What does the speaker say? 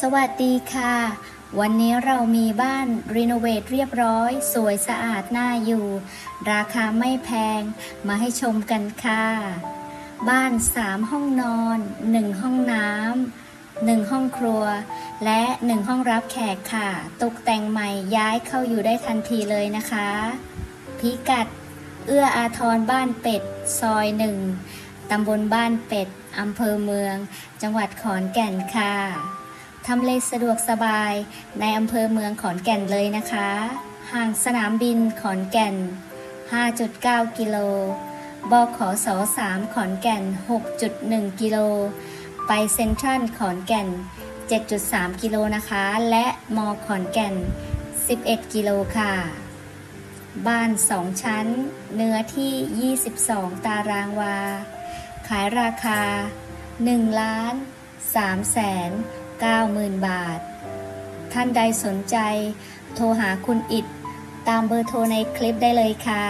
สวัสดีค่ะ วันนี้เรามีบ้านรีโนเวทเรียบร้อย สวยสะอาดน่าอยู่ ราคาไม่แพง มาให้ชมกันค่ะ บ้าน 3 ห้องนอน 1 ห้องน้ำหนึ่งห้องครัว และ 1 ห้องรับแขกค่ะ ตกแต่งใหม่ย้ายเข้าอยู่ได้ทันทีเลยนะคะ พิกัด เอื้ออาทรบ้านเป็ด ซอยหนึ่งตำบลบ้านเป็ดอำเภอเมือง จังหวัดขอนแก่นค่ะ ทำเลสะดวกสบาย ในอำเภอเมืองขอนแก่นเลยนะคะ ห่างสนามบินขอนแก่น 5.9 กิโล บขส3ขอนแก่น 6.1 กิโล ไปเซ็นทรัลขอนแก่น 7.3 กิโลนะคะ และมอขอนแก่น 11 กิโลค่ะ บ้าน 2 ชั้น เนื้อที่ 22 ตารางวา ขายราคา 1 ล้าน3แสน 9หมื่นบาท ท่านใดสนใจ โทรหาคุณอิดตามเบอร์โทรในคลิปได้เลยค่ะ